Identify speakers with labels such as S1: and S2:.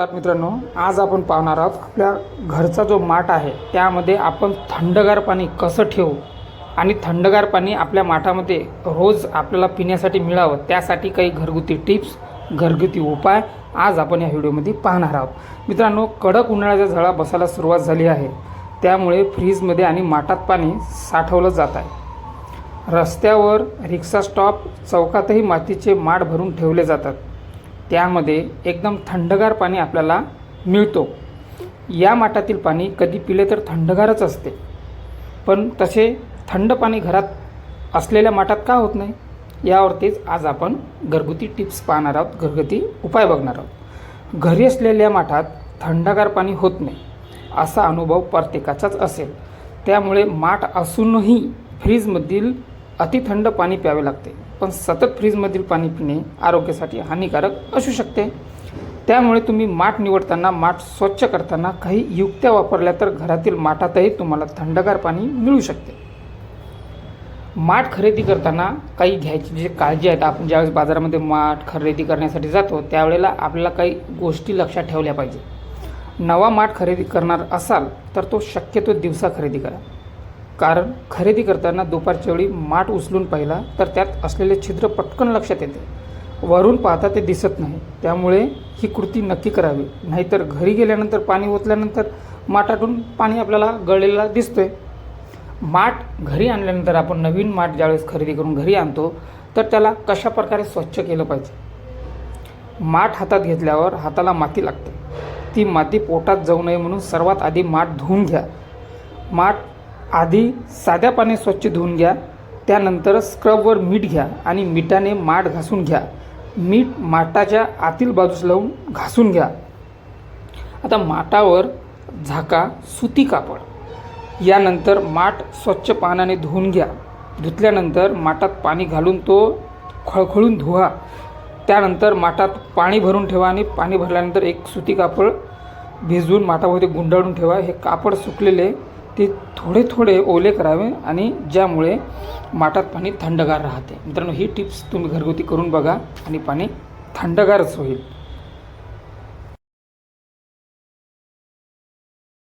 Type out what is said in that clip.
S1: तर मित्रांनो आज आपण पाहणार आहोत आपल्या घरचा जो माठ आहे त्यामध्ये आपण थंडगार पाणी कसं ठेवू आणि थंडगार पाणी आपल्या माठामध्ये रोज आपल्याला पिण्यासाठी मिळावं त्यासाठी काही घरगुती टिप्स घरगुती उपाय आज आपण या व्हिडिओमध्ये पाहणार आहोत. मित्रांनो कडक उन्हाळ्याच्या झळा बसायला सुरुवात झाली आहे. त्यामुळे फ्रीजमध्ये आणि माठात पाणी साठवलं जात आहे. रस्त्यावर रिक्षा स्टॉप चौकातही मातीचे माठ भरून ठेवले जातात. त्यामध्ये एकदम थंडगार पाणी आपल्याला मिळतो. या माठातील पाणी कधी पिले तर थंडगारच असते. पण तसे थंड पाणी घरात असलेल्या माठात का होत नाही? यावरतीच आज आपण घरगुती टिप्स पाहणार आहोत घरगुती उपाय बघणार आहोत. घरी असलेल्या माठात थंडगार पाणी होत नाही असा अनुभव प्रत्येकाचाच असेल. त्यामुळे माठ असूनही फ्रीजमधील अतिथंड पाणी प्यावे लागते. पण सतत फ्रीजमधील पाणी पिणे आरोग्यासाठी हानिकारक असू शकते. त्यामुळे तुम्ही माठ निवडताना माठ स्वच्छ करताना काही युक्त्या वापरल्या तर घरातील माठातही तुम्हाला थंडगार पाणी मिळू शकते. माठ खरेदी करताना काही घ्यायची जे काळजी आहेत आपण ज्यावेळेस बाजारामध्ये माठ खरेदी करण्यासाठी जातो त्यावेळेला आपल्याला काही गोष्टी लक्षात ठेवल्या पाहिजे. नवा माठ खरेदी करणार असाल तर तो शक्यतो दिवसा खरेदी करा. कारण खरेदी करताना दुपारच्या वेळी माठ उचलून पाहिला तर त्यात असलेले छिद्र पटकन लक्षात येते. वरून पाहता ते दिसत नाही. त्यामुळे ही कृती नक्की करावी. नाहीतर घरी गेल्यानंतर पाणी ओतल्यानंतर माठातून पाणी आपल्याला गळलेला दिसतोय. माठ घरी आणल्यानंतर आपण नवीन माठ ज्यावेळेस खरेदी करून घरी आणतो तर त्याला कशा प्रकारे स्वच्छ केलं पाहिजे? माठ हातात घेतल्यावर हाताला माती लागते. ती माती पोटात जाऊ नये म्हणून सर्वात आधी माठ धुवून घ्या. माठ आधी साध्या पाणी स्वच्छ धुवून घ्या त्यानंतर स्क्रबवर मीठ घ्या आणि मिठाने माठ घासून घ्या. मीठ माठाच्या आतील बाजूस लावून घासून घ्या. आता माठावर झाका सुती कापड. यानंतर माठ स्वच्छ पाण्याने धुवून घ्या. धुतल्यानंतर माठात पाणी घालून तो खळखळून धुवा. त्यानंतर माठात पाणी भरून ठेवा आणि पाणी भरल्यानंतर एक सुती कापड भिजवून माठामध्ये गुंडाळून ठेवा. हे कापड सुकलेले ते थोडे थोडे ओले करावे आणि ज्यामुळे माठात पाणी थंडगार राहते. मित्रांनो ही टिप्स तुम्ही घरगुती करून बघा आणि पाणी थंडगारच होईल.